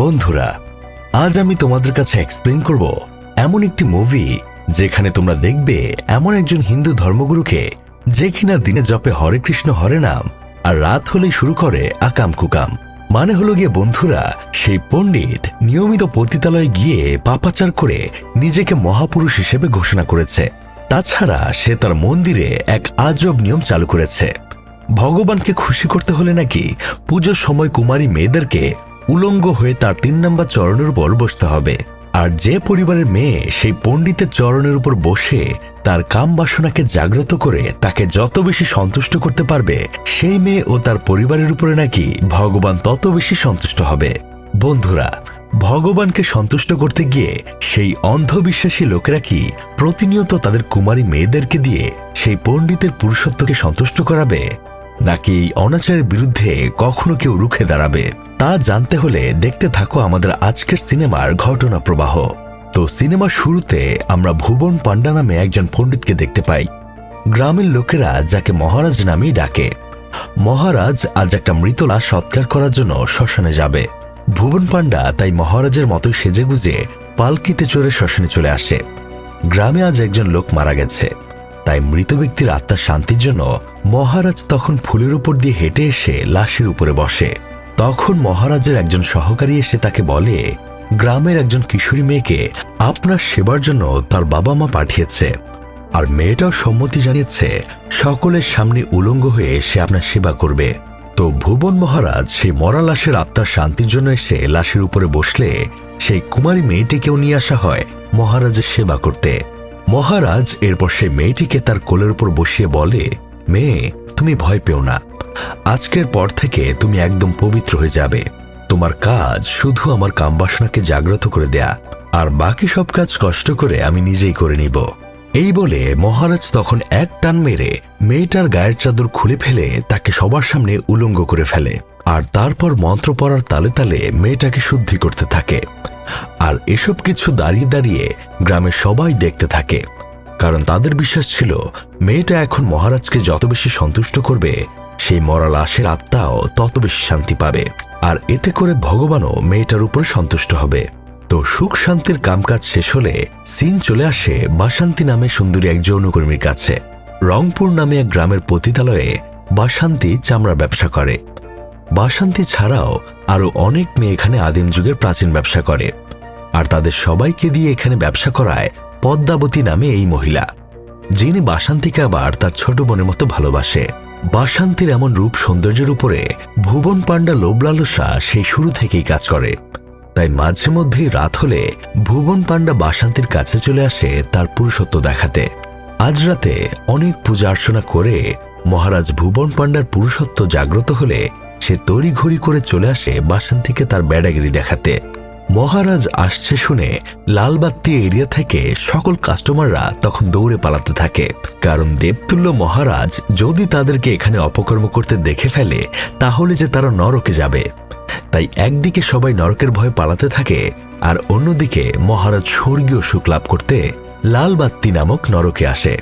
বন্ধুরা, আজ আমি তোমাদের কাছে এক্সপ্লেন করব এমন একটি মুভি যেখানে তোমরা দেখবে এমন একজন হিন্দু ধর্মগুরুকে যে কিনা দিনে জপে হরে কৃষ্ণ, হরে নাম আর রাত হলেই শুরু করে আকাম কুকাম। মানে হলো গিয়ে বন্ধুরা, সেই পণ্ডিত নিয়মিত পতিতালয়ে গিয়ে পাপাচার করে নিজেকে মহাপুরুষ হিসেবে ঘোষণা করেছে। তাছাড়া সে তার মন্দিরে এক আজব নিয়ম চালু করেছে। ভগবানকে খুশি করতে হলে নাকি পুজোর সময় কুমারী মেয়েদেরকে উলঙ্গ হয়ে তার তিন নম্বর চরণের উপর বসতে হবে। আর যে পরিবারের মেয়ে সেই পণ্ডিতের চরণের উপর বসে তার কাম বাসনাকে জাগ্রত করে তাকে যত বেশি সন্তুষ্ট করতে পারবে, সেই মেয়ে ও তার পরিবারের উপরে নাকি ভগবান তত বেশি সন্তুষ্ট হবে। বন্ধুরা, ভগবানকে সন্তুষ্ট করতে গিয়ে সেই অন্ধবিশ্বাসী লোকেরা কি প্রতিনিয়ত তাদের কুমারী মেয়েদেরকে দিয়ে সেই পণ্ডিতের পুরুষত্বকে সন্তুষ্ট করাবে? নাকি এই অনাচারের বিরুদ্ধে কখনো কেউ রুখে দাঁড়াবে? তা জানতে হলে দেখতে থাকো আমাদের আজকের সিনেমার ঘটনা প্রবাহ। তো সিনেমার শুরুতে আমরা ভুবন পান্ডা নামে একজন পণ্ডিতকে দেখতে পাই। গ্রামের লোকেরা যাকে মহারাজ নামেই ডাকে। মহারাজ আজ একটা মৃত লাশ সৎকার করার জন্য শ্মশানে যাবে। ভুবন পান্ডা তাই মহারাজের মতোই সেজেগুজে পালকিতে চড়ে শ্মশানে চলে আসে। গ্রামে আজ একজন লোক মারা গেছে। তাই মৃত ব্যক্তির আত্মার শান্তির জন্য মহারাজ তখন ফুলের উপর দিয়ে হেঁটে এসে লাশের উপরে বসে। তখন মহারাজের একজন সহকারী এসে তাকে বলে, গ্রামের একজন কিশোরী মেয়েকে আপনার সেবার জন্য তার বাবা মা পাঠিয়েছে। আর মেয়েটাও সম্মতি জানিয়েছে, সকলের সামনে উলঙ্গ হয়ে সে আপনার সেবা করবে। তো ভুবন মহারাজ সেই মরা লাশের আত্মার শান্তির জন্য এসে লাশের উপরে বসলে সেই কুমারী মেয়েটিকেও নিয়ে আসা হয় মহারাজের সেবা করতে। মহারাজ এরপর সেই মেয়েটিকে তার কোলের উপর বসিয়ে বলে, মেয়ে, তুমি ভয় পেও না। আজকের পর থেকে তুমি একদম পবিত্র হয়ে যাবে। তোমার কাজ শুধু আমার কামবাসনাকে জাগ্রত করে দেয়া, আর বাকি সব কাজ কষ্ট করে আমি নিজেই করে নিব। এই বলে মহারাজ তখন এক টান মেরে মেয়েটার গায়ের চাদর খুলে ফেলে তাকে সবার সামনে উলঙ্গ করে ফেলে, আর তারপর মন্ত্র পড়ার তালে তালে মেয়েটাকে শুদ্ধি করতে থাকে। আর এসব কিছু দাঁড়িয়ে দাঁড়িয়ে গ্রামের সবাই দেখতে থাকে। কারণ তাদের বিশ্বাস ছিল, মেয়েটা এখন মহারাজকে যত বেশি সন্তুষ্ট করবে সেই মরা লাশের আত্মাও তত বেশি শান্তি পাবে, আর এতে করে ভগবানও মেয়েটার উপর সন্তুষ্ট হবে। তো সুখ শান্তির কামকাজ শেষ হলে সিন চলে আসে বাসান্তি নামে সুন্দরী এক যৌনকর্মীর কাছে। রংপুর নামে এক গ্রামের পতিতালয়ে বাসান্তি চামড়া ব্যবসা করে। বাসান্তি ছাড়াও আরও অনেক মেয়ে এখানে আদিম যুগের প্রাচীন ব্যবসা করে। আর তাদের সবাইকে দিয়ে এখানে ব্যবসা করায় পদ্মাবতী নামে এই মহিলা, যিনি বাসান্তিকে আবার তার ছোট বোনের মতো ভালোবাসে। বাসান্তির এমন রূপ সৌন্দর্যের উপরে ভুবন পাণ্ডা লোবলালসা সেই শুরু থেকেই কাজ করে। তাই মাঝে মধ্যেই রাত হলে ভুবন পাণ্ডা বাসান্তির কাছে চলে আসে তার পুরুষত্ব দেখাতে। আজ রাতে অনেক পূজা অর্চনা করে মহারাজ ভুবন পাণ্ডার পুরুষত্ব জাগ্রত হলে সে তড়িঘড়ি করে চলে আসে বাসান্তিকে তার ব্যাডাগিরি দেখাতে। মহারাজ আসছে শুনে লালবাত্তি এরিয়া থেকে সকল কাস্টমাররা তখন দৌড়ে পালাতে থাকে। কারণ দেবতুল্য মহারাজ যদি তাদেরকে এখানে অপকর্ম করতে দেখে ফেলে, তাহলে যে তারা নরকে যাবে। তাই একদিকে সবাই নরকের ভয়ে পালাতে থাকে, আর অন্যদিকে মহারাজ স্বর্গীয় সুখ লাভ করতে লালবাত্তি নামক নরকে আসে।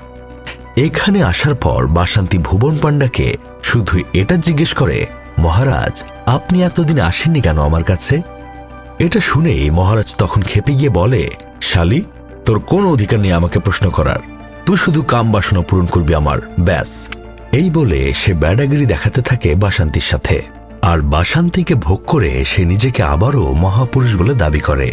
এখানে আসার পর বাসান্তি ভুবন পাণ্ডাকে শুধু এটা জিজ্ঞেস করে, মহারাজ, আপনি এতদিন আসেননি কেন আমার কাছে? এটা শুনেই মহারাজ তখন খেপে গিয়ে বলে, শালি, তোর কোন অধিকার নেই আমাকে প্রশ্ন করার? তুই শুধু কাম বাসনা পূরণ করবি আমার, ব্যাস। এই বলে সে ব্যাডাগিরি দেখাতে থাকে বাসান্তির সাথে। আর বাসান্তিকে ভোগ করে সে নিজেকে আবারও মহাপুরুষ বলে দাবি করে।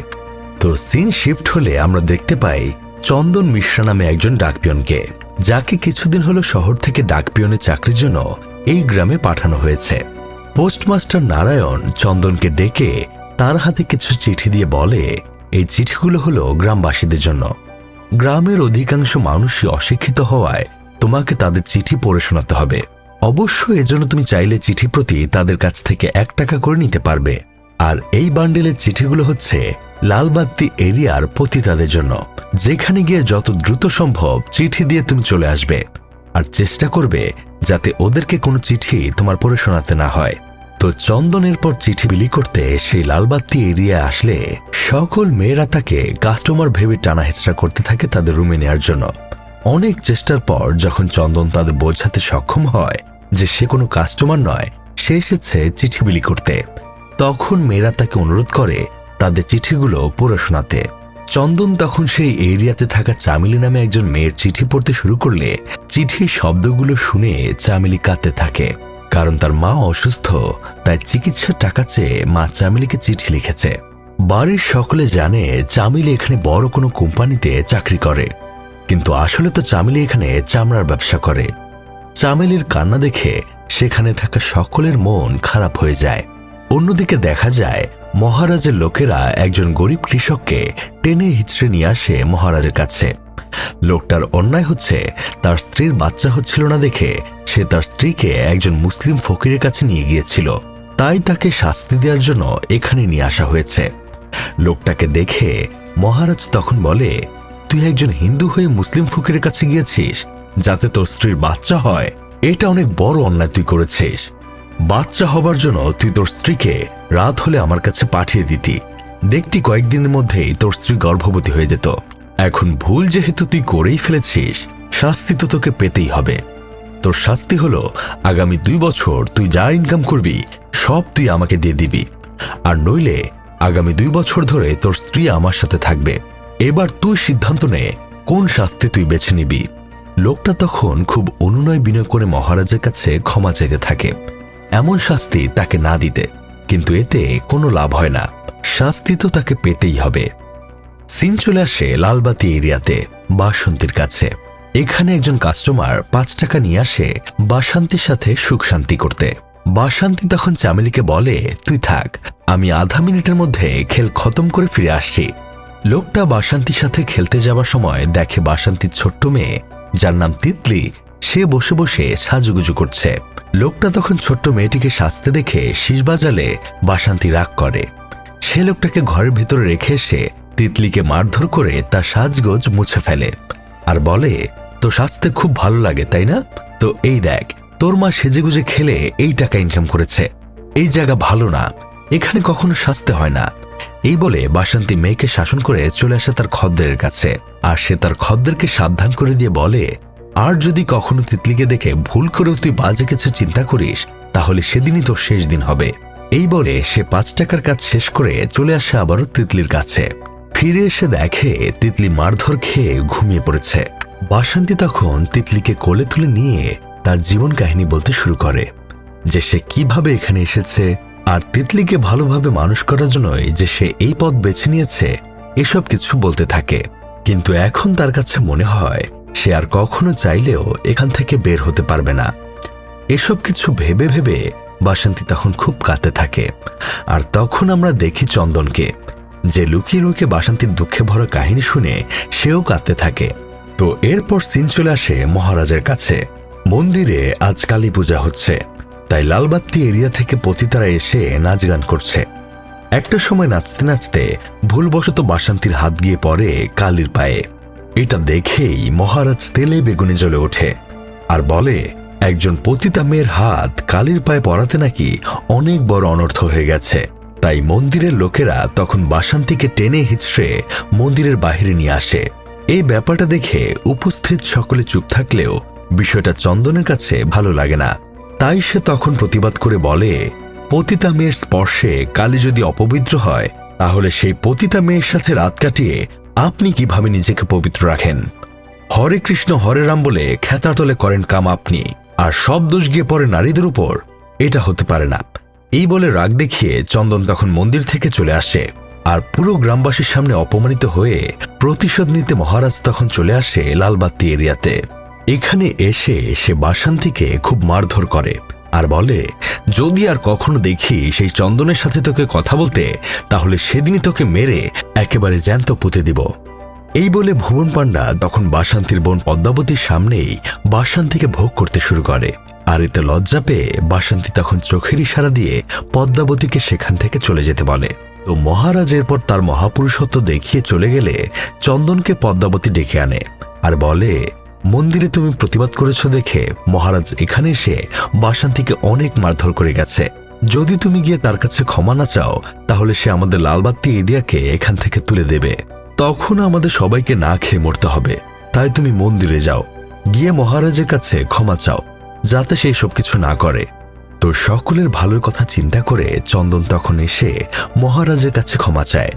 তো সিন শিফট হলে আমরা দেখতে পাই চন্দন মিশ্রা নামে একজন ডাকপিয়নকে, যাকে কিছুদিন হলো শহর থেকে ডাকপিয়নের চাকরির জন্য এই গ্রামে পাঠানো হয়েছে। পোস্টমাস্টার নারায়ণ চন্দনকে ডেকে তার হাতে কিছু চিঠি দিয়ে বলে, এই চিঠিগুলো হলো গ্রামবাসীদের জন্য। গ্রামের অধিকাংশ মানুষই অশিক্ষিত হওয়ায় তোমাকে তাদের চিঠি পড়ে শোনাতে হবে। অবশ্য এজন্য তুমি চাইলে চিঠি প্রতি তাদের কাছ থেকে এক টাকা করে নিতে পারবে। আর এই বান্ডেলের চিঠিগুলো হচ্ছে লালবাত্তি এরিয়ার পতিতাদের জন্য। যেখানে গিয়ে যত দ্রুত সম্ভব চিঠি দিয়ে তুমি চলে আসবে। আর চেষ্টা করবে যাতে ওদেরকে কোনো চিঠি তোমার পড়ে শোনাতে না হয়। তো চন্দনের পর চিঠি বিলি করতে সেই লালবাত্তি এরিয়ায় আসলে সকল মেয়েরা তাকে কাস্টমার ভেবে টানা হেঁচড়া করতে থাকে তাদের রুমে নেওয়ার জন্য। অনেক চেষ্টার পর যখন চন্দন তাদের বোঝাতে সক্ষম হয় যে সে কোনো কাস্টমার নয়, সে এসেছে চিঠি বিলি করতে। তখন মেয়েরা তাকে অনুরোধ করে তাদের চিঠিগুলো পড়ে শোনাতে। চন্দন তখন সেই এরিয়াতে থাকা চামিলি নামে একজন মেয়ের চিঠি পড়তে শুরু করলে চিঠির শব্দগুলো শুনে চামিলি কাঁদতে থাকে। কারণ তার মা অসুস্থ, তাই চিকিৎসার টাকা চেয়ে মা চামিলিকে চিঠি লিখেছে। বাড়ির সকলে জানে চামিলি এখানে বড় কোনো কোম্পানিতে চাকরি করে। কিন্তু আসলে তো চামিলি এখানে চামড়ার ব্যবসা করে। চামেলির কান্না দেখে সেখানে থাকা সকলের মন খারাপ হয়ে যায়। অন্যদিকে দেখা যায়, মহারাজের লোকেরা একজন গরিব কৃষককে টেনে হিচড়ে নিয়ে আসে মহারাজের কাছে। লোকটার অন্যায় হচ্ছে, তার স্ত্রীর বাচ্চা হচ্ছিল না দেখে সে তার স্ত্রীকে একজন মুসলিম ফকিরের কাছে নিয়ে গিয়েছিল। তাই তাকে শাস্তি দেওয়ার জন্য এখানে নিয়ে আসা হয়েছে। লোকটাকে দেখে মহারাজ তখন বলে, তুই একজন হিন্দু হয়ে মুসলিম ফকিরের কাছে গিয়েছিস, যাতে তোর স্ত্রীর বাচ্চা হয়, এটা অনেক বড় অন্যায় তুই করেছিস। বাচ্চা হবার জন্য তুই তোর স্ত্রীকে রাত হলে আমার কাছে পাঠিয়ে দিতি। দেখতি কয়েকদিনের মধ্যেই তোর স্ত্রী গর্ভবতী হয়ে যেত। এখন ভুল যেহেতু তুই করেই ফেলেছিস, শাস্তি তো তোকে পেতেই হবে। তোর শাস্তি হলো, আগামী দুই বছর তুই যা ইনকাম করবি, সব তুই আমাকে দিয়ে দিবি। আর নইলে, আগামী দুই বছর ধরে তোর স্ত্রী আমার সাথে থাকবে। এবার তুই সিদ্ধান্ত নে, কোন শাস্তি তুই বেছে নিবি। লোকটা তখন খুব অনুনয় বিনয় করে মহারাজের কাছে ক্ষমা চাইতে থাকে। এমন শাস্তি তাকে না দিতে, কিন্তু এতে কোনো লাভ হয় না। শাস্তি তো তাকে পেতেই হবে। সিন চলে আসে লালবাতি এরিয়াতে, বাসন্তীর কাছে। এখানে একজন কাস্টমার পাঁচ টাকা নিয়ে আসে বাসান্তির সাথে সুখ শান্তি করতে। বাসান্তি তখন চামেলিকে বলে, তুই থাক, আমি আধা মিনিটের মধ্যে খেল খতম করে ফিরে আসছি। লোকটা বাসান্তির সাথে খেলতে যাবার সময় দেখে বাসান্তির ছোট্ট মেয়ে, যার নাম তিতলি, সে বসে বসে সাজুগুজু করছে। লোকটা তখন ছোট্ট মেয়েটিকে সাজতে দেখে শীষ বাজালে বাসান্তি রাগ করে। সে লোকটাকে ঘরের ভেতরে রেখে এসে তিতলিকে মারধর করে তার সাজগোজ মুছে ফেলে। আর বলে তো সাজতে খুব ভালো লাগে, তাই না? তো এই দেখ, তোর মা সেজেগুজে খেলে এই টাকা ইনকাম করেছে। এই জায়গা ভালো না, এখানে কখনো সাজতে হয় না। এই বলে বাসন্তী মেয়েকে শাসন করে চলে আসে তার খদ্দের কাছে। আর সে তার খদ্দেরকে সাবধান করে দিয়ে বলে, আর যদি কখনো তিতলিকে দেখে ভুল করেও তুই বাজে কিছু চিন্তা করিস, তাহলে সেদিনই তোর শেষ দিন হবে। এই বলে সে পাঁচ টাকার কাজ শেষ করে চলে আসে আবারও তিতলির কাছে। ফিরে এসে দেখে তিতলি মারধর খেয়ে ঘুমিয়ে পড়েছে। বাসন্তী তখন তিতলিকে কোলে তুলে নিয়ে তার জীবন কাহিনী বলতে শুরু করে, যে সে কীভাবে এখানে এসেছে আর তিতলিকে ভালোভাবে মানুষ করার জন্যই যে সে এই পথ বেছে নিয়েছে, এসব কিছু বলতে থাকে। কিন্তু এখন তার কাছে মনে হয় সে আর কখনো চাইলেও এখান থেকে বের হতে পারবে না। এসব কিছু ভেবে ভেবে বাসন্তী তখন খুব কাঁদতে থাকে। আর তখন আমরা দেখি চন্দনকে যে লুকিয়ে লুকিয়ে বাসন্তীর দুঃখে ভরা কাহিনী শুনে সেও কাঁদতে থাকে। তো এরপর সিন চলে আসে মহারাজের কাছে। মন্দিরে আজ কালী পূজা হচ্ছে। তাই লালবাত্তি এরিয়া থেকে পতিতারা এসে নাচ গান করছে। একটা সময় নাচতে নাচতে ভুলবশত বাসান্তীর হাত গিয়ে পড়ে কালীর পায়ে। এটা দেখেই মহারাজ তেলে বেগুনে জ্বলে ওঠে। আর বলে, একজন পতিতা মেয়ের হাত কালীর পায়ে পড়াতে নাকি অনেক বড় অনর্থ হয়ে গেছে। তাই মন্দিরের লোকেরা তখন বাসান্তীকে টেনে হিচড়ে মন্দিরের বাহিরে নিয়ে আসে। এই ব্যাপারটা দেখে উপস্থিত সকলে চুপ থাকলেও বিষয়টা চন্দনের কাছে ভালো লাগে না। তাই সে তখন প্রতিবাদ করে বলে, পতিতা মেয়ের স্পর্শে কালী যদি অপবিত্র হয়, তাহলে সেই পতিতা মেয়ের সাথে রাত কাটিয়ে আপনি কীভাবে নিজেকে পবিত্র রাখেন? হরে কৃষ্ণ, হরে রাম বলে খেতার তলে করেন কাম আপনি, আর সব দোষ গিয়ে পড়ে নারীদের উপর, এটা হতে পারে না। এই বলে রাগ দেখিয়ে চন্দন তখন মন্দির থেকে চলে আসে আর পুরো গ্রামবাসীর সামনে অপমানিত হয়ে প্রতিশোধ নিতে মহারাজ তখন চলে আসে লালবাত্তি এরিয়াতে। এখানে এসে সে বাসান্তিকে খুব মারধর করে আর বলে, যদি আর কখনো দেখি সেই চন্দনের সাথে তোকে কথা বলতে, তাহলে সেদিনই তোকে মেরে একেবারে জ্যান্ত পুঁতে দিব। এই বলে ভুবন পাণ্ডা তখন বাসান্তীর বোন পদ্মাবতীর সামনেই বাসান্তিকে ভোগ করতে শুরু করে। আর এতে লজ্জা পেয়ে বাসান্তী তখন চোখের ইশারা দিয়ে পদ্মাবতীকে সেখান থেকে চলে যেতে বলে। তো মহারাজ এরপর তার মহাপুরুষত্ব দেখিয়ে চলে গেলে চন্দনকে পদ্মাবতী ডেকে আনে আর বলে, মন্দিরে তুমি প্রতিবাদ করেছ দেখে মহারাজ এখানে এসে বাসান্তীকে অনেক মারধর করে গেছে। যদি তুমি গিয়ে তার কাছে ক্ষমা না চাও, তাহলে সে আমাদের লালবাত্তি এরিয়াকে এখান থেকে তুলে দেবে। তখন আমাদের সবাইকে না খেয়ে মরতে হবে। তাই তুমি মন্দিরে যাও। গিয়ে মহারাজের কাছে ক্ষমা চাও, যাতে সেই সব কিছু না করে। তো সকলের ভালোর কথা চিন্তা করে চন্দন তখন এসে মহারাজের কাছে ক্ষমা চায়।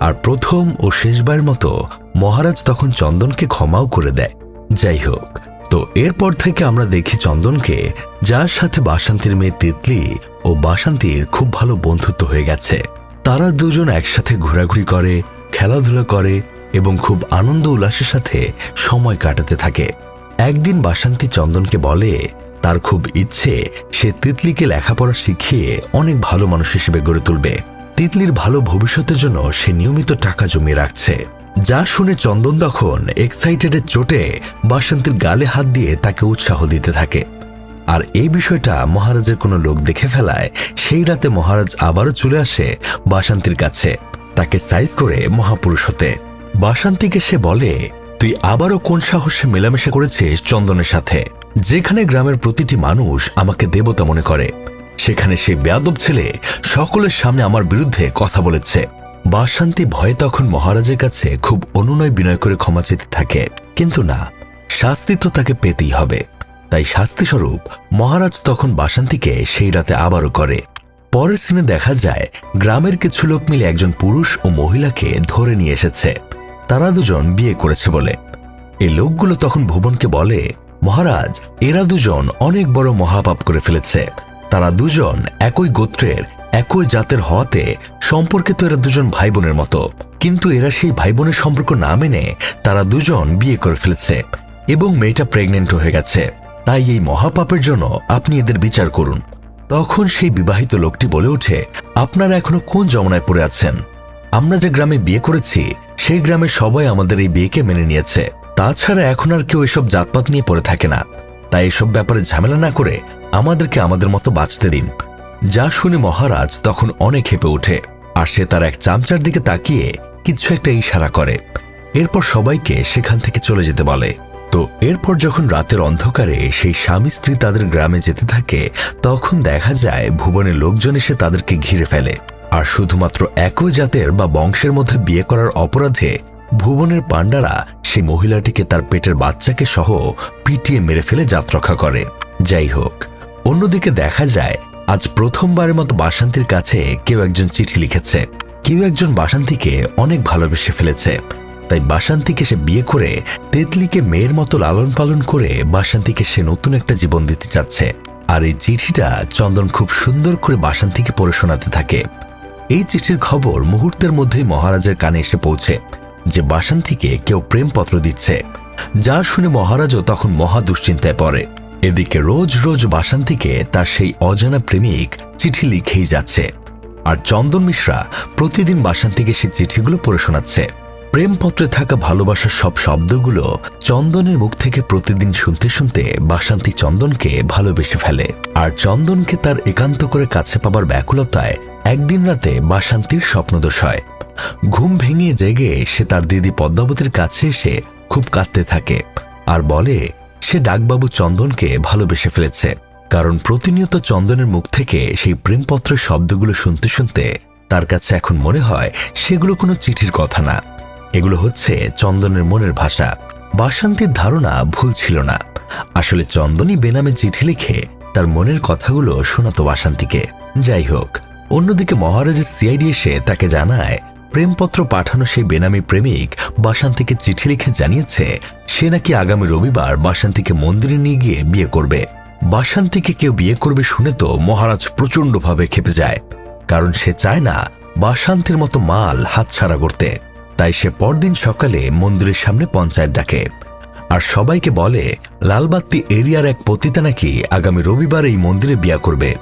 আর প্রথম ও শেষবার মতো মহারাজ তখন চন্দনকে ক্ষমাও করে দেয়। যাই হোক, তো এরপর থেকে আমরা দেখি চন্দনকে, যার সাথে বাসন্তীর মেয়ে তিতলি ও বাসন্তীর খুব ভালো বন্ধুত্ব হয়ে গেছে। তারা দুজন একসাথে ঘোরাঘুরি করে খেলাধুলা করে এবং খুব আনন্দ উল্লাসের সাথে সময় কাটাতে থাকে। একদিন বাসন্তী চন্দনকে বলে, তার খুব ইচ্ছে, সে তিতলিকে লেখাপড়া শিখিয়ে অনেক ভালো মানুষ হিসেবে গড়ে তুলবে। তিতলির ভালো ভবিষ্যতের জন্য সে নিয়মিত টাকা জমিয়ে রাখছে। যা শুনে চন্দন তখন এক্সাইটেডের চোটে বাসন্তীর গালে হাত দিয়ে তাকে উৎসাহ দিতে থাকে। আর এই বিষয়টা মহারাজের কোনো লোক দেখে ফেলায়, সেই রাতে মহারাজ আবারও চলে আসে বাসন্তীর কাছে। তাকে সাইজ করে মহাপুরুষ হতে। বাসন্তীকে সে বলে, তুই আবারও কোন সাহসে মেলামেশা করেছিস চন্দনের সাথে? যেখানে গ্রামের প্রতিটি মানুষ আমাকে দেবতা মনে করে, সেখানে সে বেয়াদব ছেলে সকলের সামনে আমার বিরুদ্ধে কথা বলেছে। বাসান্তি ভয়ে তখন মহারাজের কাছে খুব অনুনয় বিনয় করে ক্ষমা চেতে থাকে। কিন্তু না, শাস্তি তো তাকে পেতেই হবে। তাই শাস্তিস্বরূপ মহারাজ তখন বাসান্তিকে সেই রাতে আবারও করে। পরের সিনে দেখা যায় গ্রামের কিছু লোক মিলে একজন পুরুষ ও মহিলাকে ধরে নিয়ে এসেছে। তারা দুজন বিয়ে করেছে বলে। এই লোকগুলো তখন ভুবনকে বলে, মহারাজ, এরা দুজন অনেক বড় মহাপাপ করে ফেলেছে। তারা দুজন একই গোত্রের, একই জাতের হওয়াতে সম্পর্কে তো এরা দুজন ভাই বোনের মতো। কিন্তু এরা সেই ভাই বোনের সম্পর্ক না মেনে তারা দুজন বিয়ে করে ফেলেছে এবং মেয়েটা প্রেগনেন্ট হয়ে গেছে। তাই এই মহাপাপের জন্য আপনি এদের বিচার করুন। তখন সেই বিবাহিত লোকটি বলে ওঠে, আপনারা এখনও কোন যমনায় পড়ে আছেন? আমরা যে গ্রামে বিয়ে করেছি, সেই গ্রামের সবাই আমাদের এই বিয়েকে মেনে নিয়েছে। তাছাড়া এখন আর কেউ এসব জাতপাত নিয়ে পড়ে থাকে না। তাই এসব ব্যাপারে ঝামেলা না করে আমাদেরকে আমাদের মতো বাঁচতে দিন। যা শুনে মহারাজ তখন অনেক হেঁপে ওঠে, আর সে তার এক চামচার দিকে তাকিয়ে কিছু একটা ইশারা করে। এরপর সবাইকে সেখান থেকে চলে যেতে বলে। তো এরপর যখন রাতের অন্ধকারে সেই স্বামী স্ত্রী তাদের গ্রামে যেতে থাকে, তখন দেখা যায় ভুবনের লোকজন এসে তাদেরকে ঘিরে ফেলে। আর শুধুমাত্র একই জাতের বা বংশের মধ্যে বিয়ে করার অপরাধে ভুবনের পাণ্ডারা সেই মহিলাটিকে তার পেটের বাচ্চাকে সহ পিটিয়ে মেরে ফেলে যাত্রক্ষা করে। যাই হোক, অন্যদিকে দেখা যায় আজ প্রথমবারের মতো বাসন্তীর কাছে কেউ একজন চিঠি লিখেছে। কেউ একজন বাসান্তিকে অনেক ভালোবেসে ফেলেছে। তাই বাসন্তীকে সে বিয়ে করে তেতলিকে মেয়ের মতো লালন পালন করে বাসন্তীকে সে নতুন একটা জীবন দিতে চাচ্ছে। আর এই চিঠিটা চন্দন খুব সুন্দর করে বাসন্তীকে পড়ে শোনাতে থাকে। এই চিঠির খবর মুহূর্তের মধ্যেই মহারাজের কানে এসে পৌঁছে যে বাসন্তীকে কেউ প্রেমপত্র দিচ্ছে। যা শুনে মহারাজও তখন মহা দুশ্চিন্তায় পড়ে। এদিকে রোজ রোজ বাসন্তীকে তার সেই অজানা প্রেমিক চিঠি লিখেই যাচ্ছে। আর চন্দন মিশ্রা প্রতিদিন বাসন্তীকে সেই চিঠিগুলো পড়ে শোনাচ্ছে। প্রেমপত্রে থাকা ভালোবাসার সব শব্দগুলো চন্দনের মুখ থেকে প্রতিদিন শুনতে শুনতে বাসান্তি চন্দনকে ভালোবেসে ফেলে। আর চন্দনকে তার একান্ত করে কাছে পাবার ব্যাকুলতায় একদিন রাতে বাসান্তির স্বপ্নদোষ হয়। ঘুম ভেঙে জেগে সে তার দিদি পদ্মাবতীর কাছে এসে খুব কাঁদতে থাকে আর বলে, সে ডাকবাবু চন্দনকে ভালোবেসে ফেলেছে। কারণ প্রতিনিয়ত চন্দনের মুখ থেকে সেই প্রেমপত্রের শব্দগুলো শুনতে শুনতে তার কাছে এখন মনে হয় সেগুলো কোনো চিঠির কথা না। এগুলো হচ্ছে চন্দনের মনের ভাষা। বাসান্তির ধারণা ভুল ছিল না। আসলে চন্দনই বেনামে চিঠি লিখে তার মনের কথাগুলো শোনাতো বাসান্তিকে। যাই হোক, অন্যদিকে মহারাজের সিআইডি এসে তাকে জানায়, প্রেমপত্র পাঠানো সেই বেনামি প্রেমিক বাসান্তিকে চিঠি লিখে জানিয়েছে, সে নাকি আগামী রবিবার বাসান্তীকে মন্দিরে নিয়ে গিয়ে বিয়ে করবে। বাসান্তিকে কেউ বিয়ে করবে শুনে তো মহারাজ প্রচণ্ডভাবে খেপে যায়, কারণ সে চায় না বাসান্তির মতো মাল হাতছাড়া করতে। তাই সে পরদিন সকালে মন্দিরের সামনে পঞ্চায়েত ডাকে। আর সবাইকে বলে, লালবাত্তি এরিয়ার এক পতিতা নাকি আগামী রবিবার এই মন্দিরে বিয়া করবে।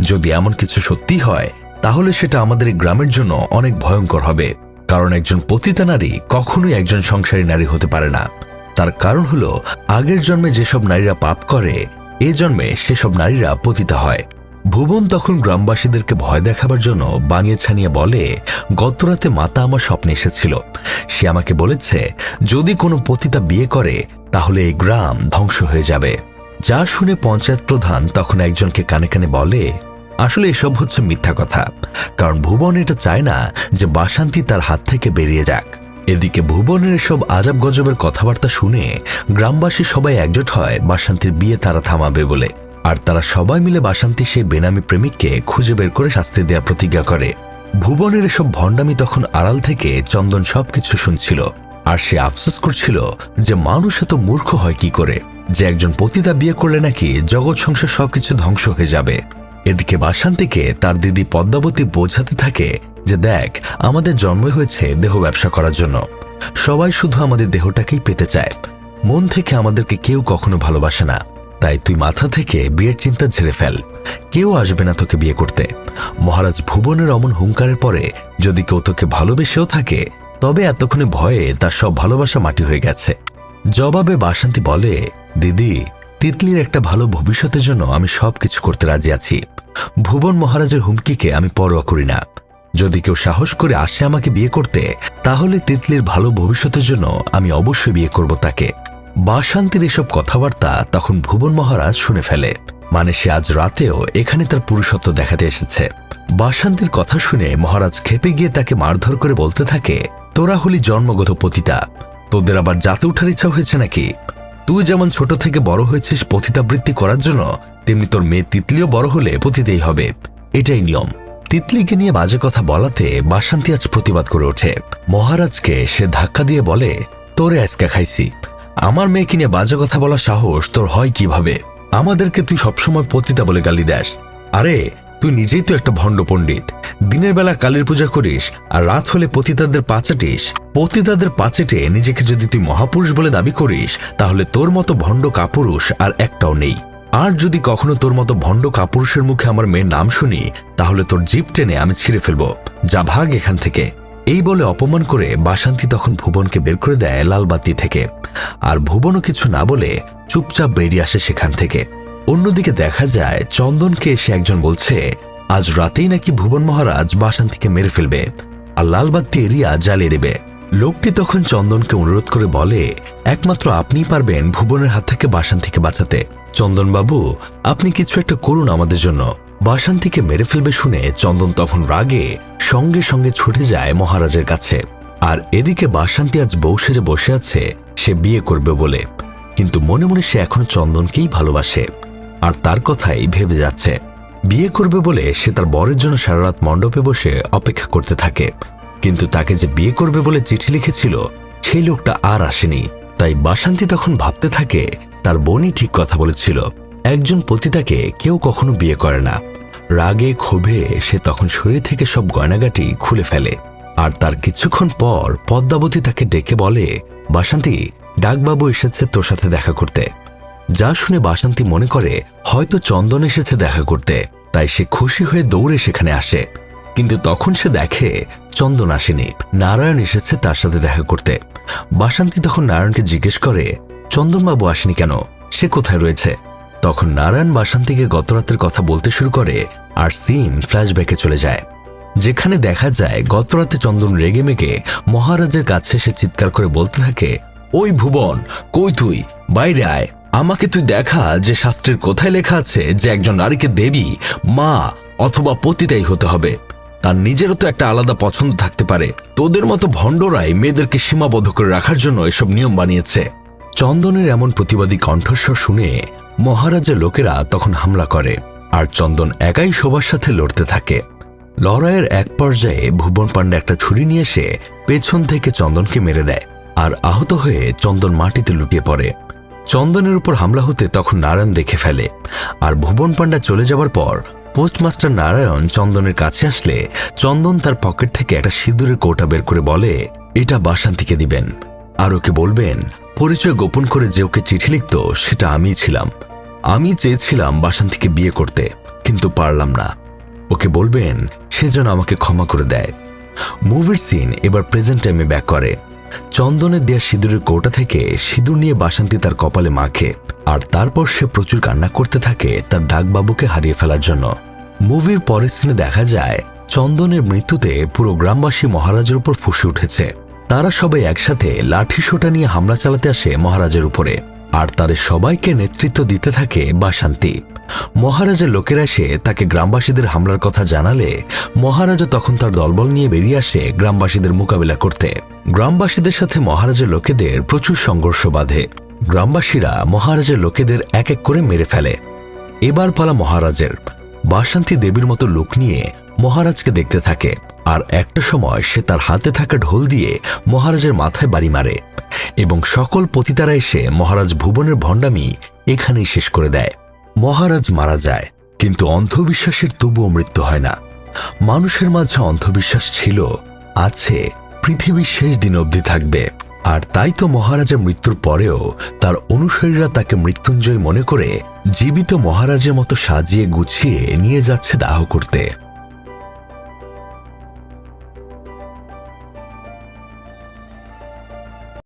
যদি এমন কিছু সত্যি হয়, তাহলে সেটা আমাদের এই গ্রামের জন্য অনেক ভয়ঙ্কর হবে। কারণ একজন পতিতা নারী কখনোই একজন সংসারী নারী হতে পারে না। তার কারণ হলো, আগের জন্মে যেসব নারীরা পাপ করে, এ জন্মে সেসব নারীরা পতিতা হয়। ভুবন তখন গ্রামবাসীদেরকে ভয় দেখাবার জন্য বানিয়ে ছানিয়ে বলে, গতরাতে মাতা আমার স্বপ্নে এসেছিল। সে আমাকে বলেছে, যদি কোনো পতিতা বিয়ে করে, তাহলে এই গ্রাম ধ্বংস হয়ে যাবে। যা শুনে পঞ্চায়েত প্রধান তখন একজনকে কানে কানে বলে, আসলে এসব হচ্ছে মিথ্যা কথা। কারণ ভুবন এটা চায় না যে বাসান্তি তার হাত থেকে বেরিয়ে যাক। এদিকে ভুবনের এসব আজাব গজবের কথাবার্তা শুনে গ্রামবাসী সবাই একজোট হয় বাসান্তির বিয়ে তারা থামাবে বলে। আর তারা সবাই মিলে বাসান্তি সেই বেনামি প্রেমিককে খুঁজে বের করে শাস্তি দেওয়ার প্রতিজ্ঞা করে। ভুবনের এসব ভণ্ডামি তখন আড়াল থেকে চন্দন সবকিছু শুনছিল, আর সে আফসোস করছিল যে মানুষ এত মূর্খ হয় কি করে, যে একজন পতিতা বিয়ে করলে নাকি জগৎ সংসার সবকিছু ধ্বংস হয়ে যাবে। এদিকে বাসান্তিকে তার দিদি পদ্মাবতী বোঝাতে থাকে যে, দেখ, আমাদের জন্মই হয়েছে দেহ ব্যবসা করার জন্য। সবাই শুধু আমাদের দেহটাকেই পেতে চায়। মন থেকে আমাদেরকে কেউ কখনো ভালোবাসে না। তাই তুই মাথা থেকে বিয়ের চিন্তা ঝেড়ে ফেল। কেউ আসবে না তোকে বিয়ে করতে। মহারাজ ভুবনের অমন হুঙ্কারের পরে যদি কেউ তোকে ভালোবেসেও থাকে, তবে এতক্ষণে ভয়ে তার সব ভালোবাসা মাটি হয়ে গেছে। জবাবে বাসন্তী বলে, দিদি, তিতলির একটা ভালো ভবিষ্যতের জন্য আমি সবকিছু করতে রাজি আছি। ভুবন মহারাজের হুমকিকে আমি পরোয়া করি না। যদি কেউ সাহস করে আসে আমাকে বিয়ে করতে, তাহলে তিতলির ভালো ভবিষ্যতের জন্য আমি অবশ্যই বিয়ে করব তাকে। বাসান্তির এসব কথাবার্তা তখন ভুবন মহারাজ শুনে ফেলে। মানে সে আজ রাতেও এখানে তার পুরুষত্ব দেখাতে এসেছে। বাসান্তির কথা শুনে মহারাজ খেপে গিয়ে তাকে মারধর করে বলতে থাকে, তোরা হলি জন্মগত পতিতা। তোদের আবার জাতে উঠার ইচ্ছা হয়েছে নাকি? তুই যেমন ছোট থেকে বড় হয়েছিস পতিতাবৃত্তি করার জন্য, তেমনি তোর মেয়ে তিতলিও বড় হলে পতিতেই হবে। এটাই নিয়ম। তিতলিকে নিয়ে বাজে কথা বলাতে বাসান্তি আজ প্রতিবাদ করে ওঠে। মহারাজকে সে ধাক্কা দিয়ে বলে, তোরে আজকা খাইছি। আমার মেয়েকে নিয়ে বাজে কথা বলা সাহস তোর হয় কীভাবে? আমাদেরকে তুই সবসময় পতিতা বলে গালি দেস। আরে, তুই নিজেই তো একটা ভণ্ড পণ্ডিত। দিনের বেলা কালীর পূজা করিস আর রাত হলে পতিতাদের পাচাটিস পতিতাদের পাচেটে নিজেকে যদি তুই মহাপুরুষ বলে দাবি করিস, তাহলে তোর মতো ভণ্ড কাপুরুষ আর একটাও নেই। আর যদি কখনো তোর মতো ভণ্ড কাপুরুষের মুখে আমার মেয়ের নাম শুনি, তাহলে তোর জিপ টেনে আমি ছিঁড়ে ফেলব। যা ভাগ এখান থেকে। এই বলে অপমান করে বাসান্তি তখন ভুবনকে বের করে দেয় লালবাতি থেকে। আর ভুবনও কিছু না বলে চুপচাপ বেরিয়ে আসে সেখান থেকে। অন্যদিকে দেখা যায় চন্দনকে এসে একজন বলছে, আজ রাতেই নাকি ভুবন মহারাজ বাসান্তিকে মেরে ফেলবে আর লালবাতি এরিয়া জ্বালিয়ে দেবে। লোকটি তখন চন্দনকে অনুরোধ করে বলে, একমাত্র আপনিই পারবেন ভুবনের হাত থেকে বাসান্তিকে বাঁচাতে। চন্দনবাবু, আপনি কিছু একটা করুন আমাদের জন্য। বাসান্তিকে মেরে ফেলবে শুনে চন্দন তখন রাগে, সঙ্গে সঙ্গে ছুটে যায় মহারাজের কাছে। আর এদিকে বাসান্তি আজ বউ সেজে বসে আছে, সে বিয়ে করবে বলে। কিন্তু মনে মনে সে এখনও চন্দনকেই ভালোবাসে। আর তার কথাই ভেবে যাচ্ছে। বিয়ে করবে বলে সে তার বরের জন্য সারারাত মণ্ডপে বসে অপেক্ষা করতে থাকে। কিন্তু তাকে যে বিয়ে করবে বলে চিঠি লিখেছিল, সেই লোকটা আর আসেনি। তাই বাসান্তি তখন ভাবতে থাকে, তার বোনই ঠিক কথা বলেছিল। একজন পতিতাকে কেউ কখনো বিয়ে করে না। রাগে ক্ষোভে সে তখন শরীর থেকে সব গয়নাগাটি খুলে ফেলে। আর তার কিছুক্ষণ পর পদ্মাবতী তাকে ডেকে বলে, বাসান্তি, ডাকবাবু এসেছে তোর সাথে দেখা করতে। যা শুনে বাসান্তি মনে করে, হয়তো চন্দন এসেছে দেখা করতে। তাই সে খুশি হয়ে দৌড়ে সেখানে আসে। কিন্তু তখন সে দেখে চন্দন আসেনি। নারায়ণ এসেছে তার সাথে দেখা করতে। বাসান্তি তখন নারায়ণকে জিজ্ঞেস করে, চন্দনবাবু আসেনি কেন? সে কোথায় রয়েছে? তখন নারায়ণ বাসান্তিকে গতরাতের কথা বলতে শুরু করে আর সিন ফ্ল্যাশব্যাকে চলে যায়। যেখানে দেখা যায় গতরাতে চন্দন রেগে মেগে মহারাজের কাছে এসে চিৎকার করে বলতে থাকে, ওই ভুবন, কই তুই? বাইরে আয়। আমাকে তুই দেখা যে শাস্ত্রের কোথায় লেখা আছে যে একজন নারীকে দেবী, মা অথবা পতিতাই হতে হবে। তার নিজেরও তো একটা আলাদা পছন্দ থাকতে পারে। তোদের মতো ভণ্ডরাই মেয়েদেরকে সীমাবদ্ধ করে রাখার জন্য এসব নিয়ম বানিয়েছে। চন্দনের এমন প্রতিবাদী কণ্ঠস্বর শুনে মহারাজের লোকেরা তখন হামলা করে, আর চন্দন একাই সবার সাথে লড়তে থাকে। লড়াইয়ের এক পর্যায়ে ভুবন পাণ্ডে একটা ছুরি নিয়ে এসে পেছন থেকে চন্দনকে মেরে দেয়, আর আহত হয়ে চন্দন মাটিতে লুটিয়ে পড়ে। চন্দনের উপর হামলা হতে তখন নারায়ণ দেখে ফেলে, আর ভুবন পাণ্ডা চলে যাবার পর পোস্টমাস্টার নারায়ণ চন্দনের কাছে আসলে চন্দন তার পকেট থেকে একটা সিঁদুরের কৌটা বের করে বলে, এটা বাসান্তিকে দিবেন। আর ওকে বলবেন পরিচয় গোপন করে যে ওকে চিঠি লিখত, সেটা আমিই ছিলাম। আমি চেয়েছিলাম বাসান্তিকে বিয়ে করতে, কিন্তু পারলাম না। ওকে বলবেন, সে যেন আমাকে ক্ষমা করে দেয়। মুভির সিন এবার প্রেজেন্ট টাইমে ব্যাক করে। চন্দনের দেয়া সিঁদুরের কৌটা থেকে সিঁদুর নিয়ে বাসান্তি তার কপালে মাখে, আর তারপর সে প্রচুর কান্না করতে থাকে তার ডাকবাবুকে হারিয়ে ফেলার জন্য। মুভির পরের সিনে দেখা যায়, চন্দনের মৃত্যুতে পুরো গ্রামবাসী মহারাজের উপর ফুসে উঠেছে। তারা সবাই একসাথে লাঠি সোটা নিয়ে হামলা চালাতে আসে মহারাজের উপরে। আর তাদের সবাইকে নেতৃত্ব দিতে থাকে বাসান্তি। মহারাজের লোকেরা এসে তাকে গ্রামবাসীদের হামলার কথা জানালে মহারাজা তখন তার দলবল নিয়ে বেরিয়ে আসে গ্রামবাসীদের মোকাবিলা করতে। গ্রামবাসীদের সাথে মহারাজের লোকেদের প্রচুর সংঘর্ষ বাঁধে। গ্রামবাসীরা মহারাজের লোকেদের এক এক করে মেরে ফেলে। এবার পালা মহারাজের। বাসন্তী দেবীর মতো লোক নিয়ে মহারাজকে দেখতে থাকে। আর একটা সময় সে তার হাতে থাকা ঢোল দিয়ে মহারাজের মাথায় বাড়ি মারে এবং সকল পতিতারা এসে মহারাজ ভুবনের ভণ্ডামি এখানেই শেষ করে দেয়। মহারাজ মারা যায়, কিন্তু অন্ধবিশ্বাসের তবুও মৃত্যু হয় না। মানুষের মাঝে অন্ধবিশ্বাস ছিল, আছে, পৃথিবীর শেষ দিন অবধি থাকবে। আর তাই তো মহারাজা মৃত্যুর পরেও তার অনুসারীরা তাকে মৃত্যুঞ্জয় মনে করে জীবিত মহারাজের মতো সাজিয়ে গুছিয়ে নিয়ে যাচ্ছে দাহ করতে।